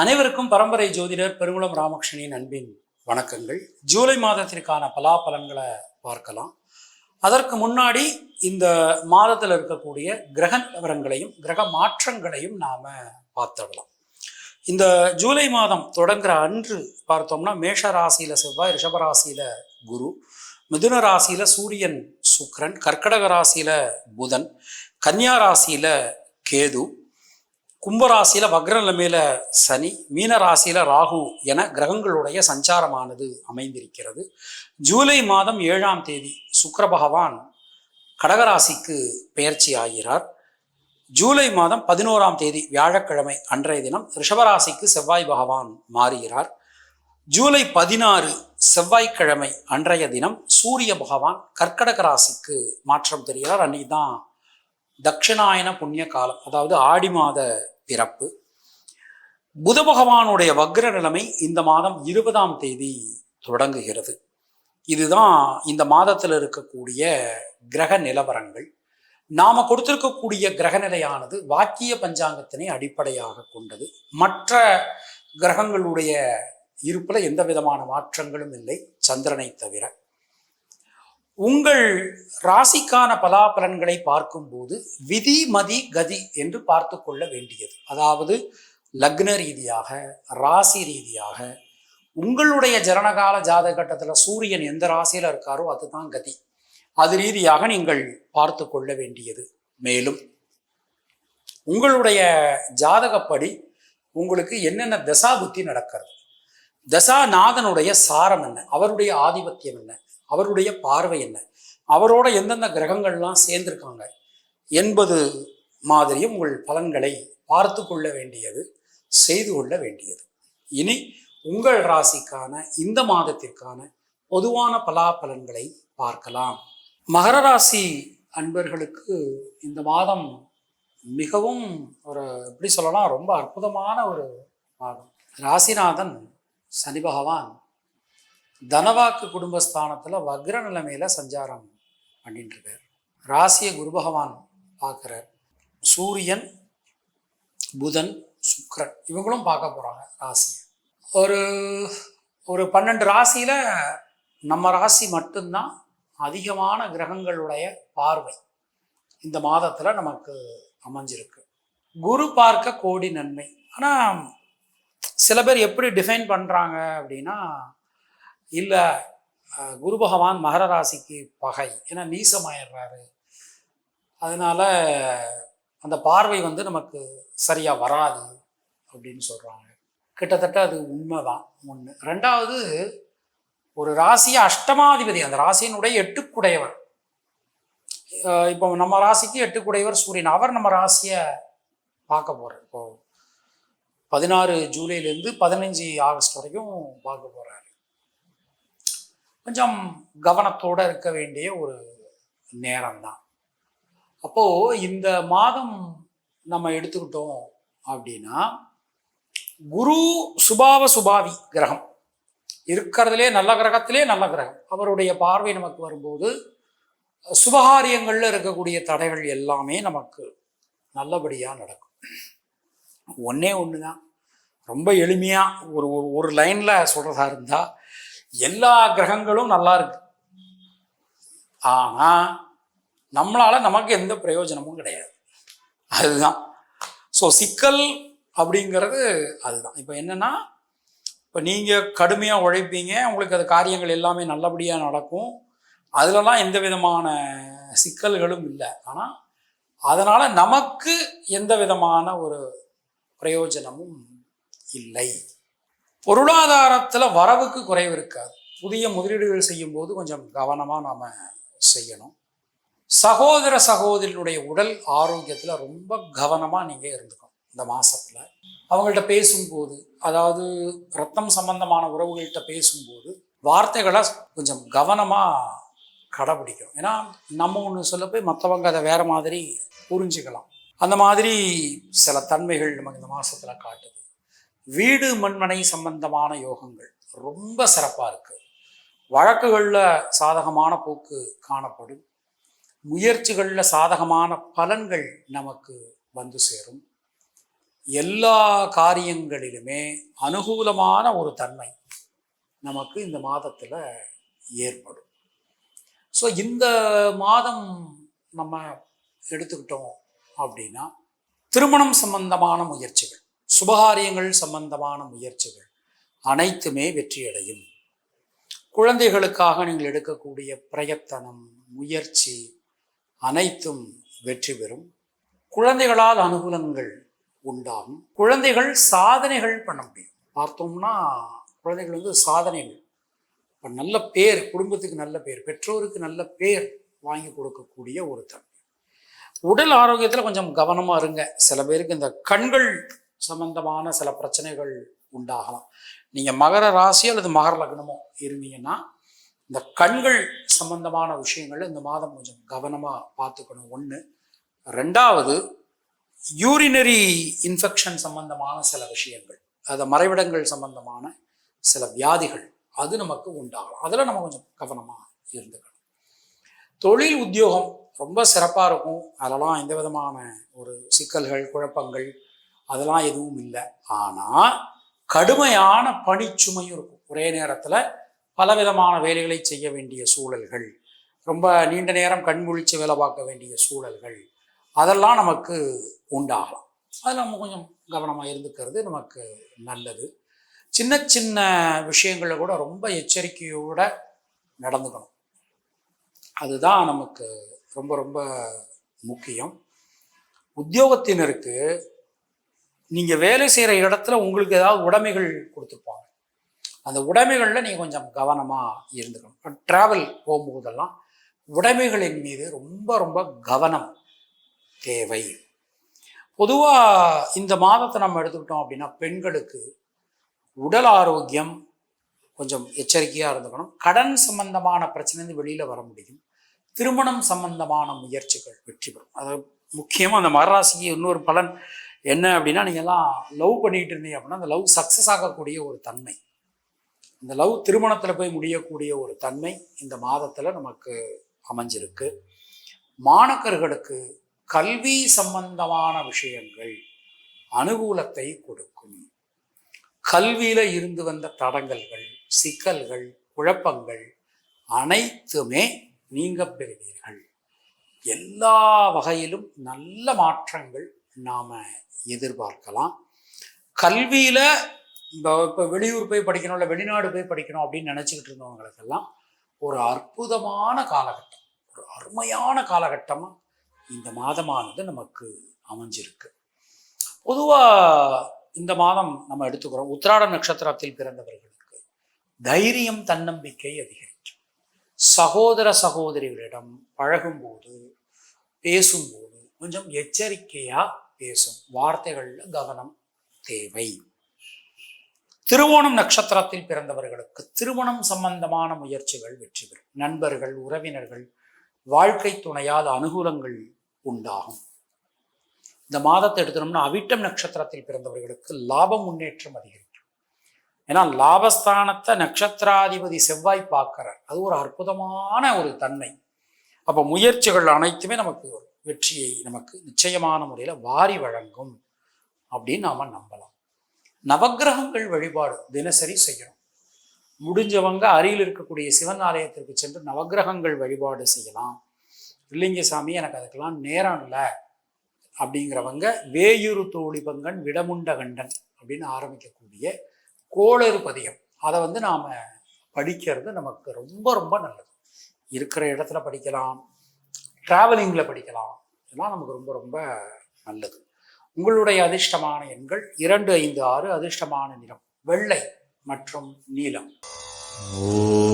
அனைவருக்கும் பரம்பரை ஜோதிடர் பெருங்குளம் ராமகிருஷ்ணனின் அன்பின் வணக்கங்கள். ஜூலை மாதத்திற்கான பலாபலன்களை பார்க்கலாம். அதற்கு முன்னாடி இந்த மாதத்தில் இருக்கக்கூடிய கிரக நிலவரங்களையும் கிரக மாற்றங்களையும் நாம பார்த்துடலாம். இந்த ஜூலை மாதம் தொடங்குற அன்று பார்த்தோம்னா மேஷ ராசியில செவ்வாய் ரிஷபராசியில குரு மிதுன ராசியில சூரியன் சுக்ரன் கர்க்கடக ராசியில் புதன் கன்னியா ராசியில் கேது கும்பராசியில் வக்ர நிலைமையில சனி மீன ராசியில் ராகு என கிரகங்களுடைய சஞ்சாரமானது அமைந்திருக்கிறது. ஜூலை மாதம் ஏழாம் தேதி சுக்கர பகவான் கடகராசிக்கு பெயர்ச்சி ஆகிறார். ஜூலை மாதம் பதினோராம் தேதி வியாழக்கிழமை அன்றைய தினம் ரிஷபராசிக்கு செவ்வாய் பகவான் மாறுகிறார். ஜூலை பதினாறு செவ்வாய்க்கிழமை அன்றைய தினம் சூரிய பகவான் கர்க்கடக ராசிக்கு மாற்றம் தெரிகிறார். அன்னைக்கு தான் தட்சிணாயன புண்ணிய காலம் அதாவது ஆடி மாத பிறப்பு. புத பகவானுடைய வக்ர நிலைமை இந்த மாதம் இருபதாம் தேதி தொடங்குகிறது. இதுதான் இந்த மாதத்தில் இருக்கக்கூடிய கிரக நிலவரங்கள். நாம கொடுத்திருக்கக்கூடிய கிரகநிலையானது வாக்கிய பஞ்சாங்கத்தினை அடிப்படையாக கொண்டது. மற்ற கிரகங்களுடைய இருப்பில் எந்த விதமான மாற்றங்களும் இல்லை சந்திரனை தவிர. உங்கள் ராசிக்கான பலாபலன்களை பார்க்கும்போது விதி மதி கதி என்று பார்த்து கொள்ள வேண்டியது. அதாவது லக்ன ரீதியாக ராசி ரீதியாக உங்களுடைய ஜனனகால ஜாதக கட்டத்தில் சூரியன் எந்த ராசியில் இருக்காரோ அதுதான் கதி. அது ரீதியாக நீங்கள் பார்த்து கொள்ள வேண்டியது. மேலும் உங்களுடைய ஜாதகப்படி உங்களுக்கு என்னென்ன தசா புத்தி நடக்கிறது? தசாநாதனுடைய சாரம் என்ன? அவருடைய ஆதிபத்தியம் என்ன? அவருடைய பார்வை என்ன? அவரோட எந்தெந்த கிரகங்கள்லாம் சேர்ந்திருக்காங்க? என்பது மாதிரியும் உங்கள் பலன்களை பார்த்து கொள்ள வேண்டியது செய்து கொள்ள வேண்டியது. இனி உங்கள் ராசிக்கான இந்த மாதத்திற்கான பொதுவான பலாபலன்களை பார்க்கலாம். மகர ராசி அன்பர்களுக்கு இந்த மாதம் மிகவும் ஒரு எப்படி சொல்லலாம் ரொம்ப அற்புதமான ஒரு மாதம். ராசிநாதன் சனி பகவான் தனவாக்கு குடும்பஸ்தானத்தில் வக்ர நிலைமையில் சஞ்சாரம் பண்ணிட்டு இருக்கார் ராசியை குரு பகவான் பார்க்குறார். சூரியன் புதன் சுக்ரன் இவங்களும் பார்க்க போகிறாங்க ராசி ஒரு ஒரு பன்னெண்டு ராசியில் நம்ம ராசி மட்டும்தான் அதிகமான கிரகங்களுடைய பார்வை இந்த மாதத்தில் நமக்கு அமைஞ்சிருக்கு. குரு பார்க்க கோடி நன்மை. ஆனால் சில பேர் எப்படி டிஃபைன் பண்ணுறாங்க அப்படின்னா இல்லை குரு பகவான் மகர ராசிக்கு பகை. ஏன்னா நீசமாயிடுறாரு. அதனால் அந்த பார்வை வந்து நமக்கு சரியாக வராது அப்படின்னு சொல்கிறாங்க கிட்டத்தட்ட அது உண்மை தான் ஒன்று ரெண்டாவது ஒரு ராசியை அஷ்டமாதிபதி அந்த ராசியினுடைய எட்டுக்குடையவர். இப்போ நம்ம ராசிக்கு எட்டுக்குடையவர் சூரியன். அவர் நம்ம ராசியை பார்க்க போகிறார் இப்போ பதினாறு ஜூலைலேருந்து பதினஞ்சு ஆகஸ்ட் வரைக்கும் பார்க்க போகிறாரு கொஞ்சம் கவனத்தோடு இருக்க வேண்டிய ஒரு நேரம் தான் அப்போ இந்த மாதம் நம்ம எடுத்துக்கிட்டோம் அப்படின்னா குரு சுபாவ சுபாவி கிரகம். இருக்கிறதுலே நல்ல கிரகத்திலே நல்ல கிரகம். அவருடைய பார்வை நமக்கு வரும்போது சுபகாரியங்களில் இருக்கக்கூடிய தடைகள் எல்லாமே நமக்கு நல்லபடியாக நடக்கும். ஒன்றே ஒன்று தான் ரொம்ப எளிமையாக ஒரு ஒரு ஒரு லைனில் சொல்கிறதா இருந்தால் எல்லா கிரகங்களும் நல்லா இருக்கு. ஆனால் நம்மளால நமக்கு எந்த பிரயோஜனமும் கிடையாது. அதுதான். ஸோ சிக்கல் அப்படிங்கிறது அதுதான். இப்போ என்னென்னா இப்போ நீங்கள் கடுமையாக உழைப்பீங்க உங்களுக்கு அது காரியங்கள் எல்லாமே நல்லபடியாக நடக்கும். அதிலலாம் எந்த விதமான சிக்கல்களும் இல்லை. ஆனால் அதனால் நமக்கு எந்த விதமான ஒரு பிரயோஜனமும் இல்லை. பொருளாதாரத்தில் வரவுக்கு குறைவு இருக்காது. புதிய முதலீடுகள் செய்யும்போது கொஞ்சம் கவனமாக நாம் செய்யணும். சகோதர சகோதரியுடைய உடல் ஆரோக்கியத்தில் ரொம்ப கவனமாக நீங்கள் இருந்துக்கணும். இந்த மாதத்தில் அவங்கள்ட்ட பேசும்போது அதாவது ரத்தம் சம்பந்தமான உறவுகள்கிட்ட பேசும்போது வார்த்தைகளை கொஞ்சம் கவனமாக கடைபிடிக்கணும். ஏன்னா நம்ம ஒன்று சொல்ல போய் மற்றவங்க அதை வேறு மாதிரி புரிஞ்சுக்கலாம். அந்த மாதிரி சில தன்மைகள் நமக்கு இந்த மாதத்தில் காட்டுது. வீடு மண்மனை சம்பந்தமான யோகங்கள் ரொம்ப சிறப்பாக இருக்குது வழக்குகளில் சாதகமான போக்கு காணப்படும். முயற்சிகளில் சாதகமான பலன்கள் நமக்கு வந்து சேரும். எல்லா காரியங்களிலுமே அனுகூலமான ஒரு தன்மை நமக்கு இந்த மாதத்தில் ஏற்படும். ஸோ இந்த மாதம் நம்ம எடுத்துக்கிட்டோம் அப்படின்னா திருமணம் சம்பந்தமான முயற்சிகள் சுபகாரியங்கள் சம்பந்தமான முயற்சிகள் அனைத்துமே வெற்றியடையும். குழந்தைகளுக்காக நீங்கள் எடுக்கக்கூடிய பிரயத்தனம் முயற்சி அனைத்தும் வெற்றி பெறும். குழந்தைகளால் அனுகூலங்கள் உண்டாகும். குழந்தைகள் சாதனைகள் பண்ண முடியும். பார்த்தோம்னா குழந்தைகள் வந்து சாதனைகள். இப்போ நல்ல பேர் குடும்பத்துக்கு நல்ல பேர் பெற்றோருக்கு நல்ல பேர் வாங்கி கொடுக்கக்கூடிய ஒரு உடல் ஆரோக்கியத்தில் கொஞ்சம் கவனமாக இருங்க. சில பேருக்கு இந்த கண்கள் சம்பந்தமான சில பிரச்சனைகள் உண்டாகலாம். நீங்கள் மகர ராசி அல்லது மகர லக்னமோ இருந்தீங்கன்னா இந்த கண்கள் சம்பந்தமான விஷயங்கள் இந்த மாதம் கொஞ்சம் கவனமாக பார்த்துக்கணும். ஒன்று ரெண்டாவது யூரினரி இன்ஃபெக்ஷன் சம்பந்தமான சில விஷயங்கள் அது மறைவிடங்கள் சம்பந்தமான சில வியாதிகள் அது நமக்கு உண்டாகலாம். அதில் நம்ம கொஞ்சம் கவனமாக இருந்துக்கணும். தொழில் உத்தியோகம் ரொம்ப சிறப்பாக இருக்கும். அதெல்லாம் எந்த விதமான ஒரு சிக்கல்கள் குழப்பங்கள் அதெல்லாம் எதுவும் இல்லை. ஆனால் கடுமையான பணிச்சுமையும் இருக்கும். ஒரே நேரத்தில் பலவிதமான வேலைகளை செய்ய வேண்டிய சூழல்கள் ரொம்ப நீண்ட நேரம் கண்முழிச்சு வேலை பார்க்க வேண்டிய சூழல்கள் அதெல்லாம் நமக்கு உண்டாகலாம். அதில் நம்ம கொஞ்சம் கவனமாக இருந்துக்கிறது நமக்கு நல்லது. சின்ன சின்ன விஷயங்களில் கூட ரொம்ப எச்சரிக்கையோடு நடந்துக்கணும். அதுதான் நமக்கு ரொம்ப ரொம்ப முக்கியம். உத்தியோகத்தினருக்கு நீங்கள் வேலை செய்கிற இடத்துல உங்களுக்கு ஏதாவது உடைமைகள் கொடுத்துருப்பாங்க. அந்த உடைமைகளில் நீங்கள் கொஞ்சம் கவனமாக இருந்துக்கணும். ட்ராவல் போகும்போதெல்லாம் உடைமைகளின் மீது ரொம்ப ரொம்ப கவனம் தேவை. பொதுவாக இந்த மாதத்தை நம்ம எடுத்துக்கிட்டோம் அப்படின்னா பெண்களுக்கு உடல் ஆரோக்கியம் கொஞ்சம் எச்சரிக்கையாக இருந்துக்கணும். கடன் சம்பந்தமான பிரச்சனைந்து வெளியில் வர முடியும். திருமணம் சம்பந்தமான முயற்சிகள் வெற்றி பெறும். அது முக்கியமாக அந்த மகராசிக்கு இன்னொரு பலன் என்ன அப்படின்னா நீங்கள்லாம் லவ் பண்ணிட்டு இருந்தீங்க அப்படின்னா அந்த லவ் சக்ஸஸ் ஆகக்கூடிய ஒரு தன்மை. இந்த லவ் திருமணத்தில் போய் முடியக்கூடிய ஒரு தன்மை இந்த மாதத்தில் நமக்கு அமைஞ்சிருக்கு. மாணக்கர்களுக்கு கல்வி சம்பந்தமான விஷயங்கள் அனுகூலத்தை கொடுக்கும். கல்வியில் இருந்து வந்த தடங்கல்கள் சிக்கல்கள் குழப்பங்கள் அனைத்துமே நீங்க பெறுவீர்கள் எல்லா வகையிலும் நல்ல மாற்றங்கள் நாம் எதிர்பார்க்கலாம். கல்வியில் இப்போ இப்போ வெளியூர் போய் படிக்கணும் இல்லை வெளிநாடு போய் படிக்கணும் அப்படின்னு நினச்சிக்கிட்டு இருந்தவங்களுக்கெல்லாம் ஒரு அற்புதமான காலகட்டம் ஒரு அருமையான காலகட்டமாக இந்த மாதமானது நமக்கு அமைஞ்சிருக்கு. பொதுவாக இந்த மாதம் நம்ம எடுத்துக்கிறோம். உத்திராட நட்சத்திரத்தில் பிறந்தவர்களுக்கு தைரியம் தன்னம்பிக்கை அதிகரிக்கும். சகோதர சகோதரிகளிடம் பழகும்போது பேசும்போது கொஞ்சம் எச்சரிக்கையாக பேசும். வார்த்தைகளில் கவனம் தேவை. திருவோணம் நட்சத்திரத்தில் பிறந்தவர்களுக்கு திருமணம் சம்பந்தமான முயற்சிகள் வெற்றி பெறும். நண்பர்கள் உறவினர்கள் வாழ்க்கை துணையால் அனுகூலங்கள் உண்டாகும். இந்த மாதத்தை எடுத்தோம்னா அவிட்டம் நட்சத்திரத்தில் பிறந்தவர்களுக்கு லாபம் முன்னேற்றம் அதிகரிக்கும். ஏன்னா லாபஸ்தானத்தை நட்சத்திராதிபதி செவ்வாய் பார்க்கிறார். அது ஒரு அற்புதமான ஒரு தன்மை. அப்போ முயற்சிகள் அனைத்துமே நமக்கு ஒரு வெற்றியை நமக்கு நிச்சயமான முறையில் வாரி வழங்கும் அப்படின்னு நாம் நம்பலாம். நவக்கிரகங்கள் வழிபாடு தினசரி செய்யணும். முடிஞ்சவங்க அருகில் இருக்கக்கூடிய சிவன் ஆலயத்திற்கு சென்று நவக்கிரகங்கள் வழிபாடு செய்யலாம். இல்லைங்க சாமி எனக்கு அதுக்கெல்லாம் நேரம் இல்லை அப்படிங்கிறவங்க வேயுரு தோழிபங்கன் விடமுண்ட கண்டன் அப்படின்னு ஆரம்பிக்கக்கூடிய கோளறு பதியம் அதை வந்து நாம் படிக்கிறது நமக்கு ரொம்ப ரொம்ப நல்லது. இருக்கிற இடத்துல படிக்கலாம் ட்ராவலிங்கில் படிக்கலாம். இதெல்லாம் நமக்கு ரொம்ப ரொம்ப நல்லது. உங்களுடைய அதிர்ஷ்டமான எண்கள் இரண்டு ஐந்து ஆறு அதிர்ஷ்டமான நிறம் வெள்ளை மற்றும் நீலம். ஓ.